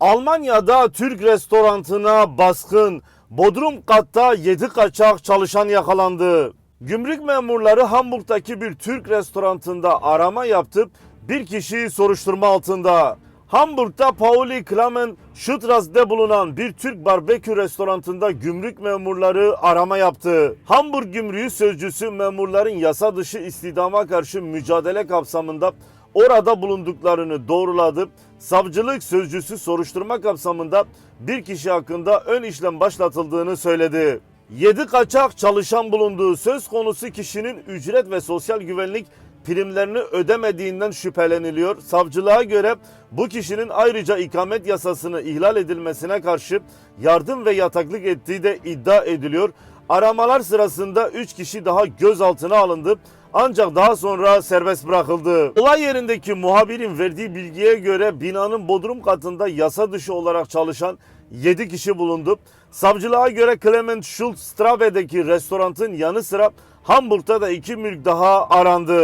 Almanya'da Türk restorantına baskın. Bodrum katta 7 kaçak çalışan yakalandı. Gümrük memurları Hamburg'daki bir Türk restorantında arama yaptı. Bir kişi soruşturma altında. Hamburg'da Pauli Klamen Straße'de bulunan bir Türk barbekü restoranında gümrük memurları arama yaptı. Hamburg Gümrüğü Sözcüsü memurların yasa dışı istidama karşı mücadele kapsamında orada bulunduklarını doğruladı. Savcılık sözcüsü soruşturma kapsamında bir kişi hakkında ön işlem başlatıldığını söyledi. 7 kaçak çalışan bulunduğu söz konusu kişinin ücret ve sosyal güvenlik primlerini ödemediğinden şüpheleniliyor. Savcılığa göre bu kişinin ayrıca ikamet yasasını ihlal edilmesine karşı yardım ve yataklık ettiği de iddia ediliyor. Aramalar sırasında 3 kişi daha gözaltına alındı ancak daha sonra serbest bırakıldı. Olay yerindeki muhabirin verdiği bilgiye göre binanın bodrum katında yasa dışı olarak çalışan 7 kişi bulundu. Savcılığa göre Clement Schulz Strabe'deki restoranın yanı sıra Hamburg'da da iki mülk daha arandı.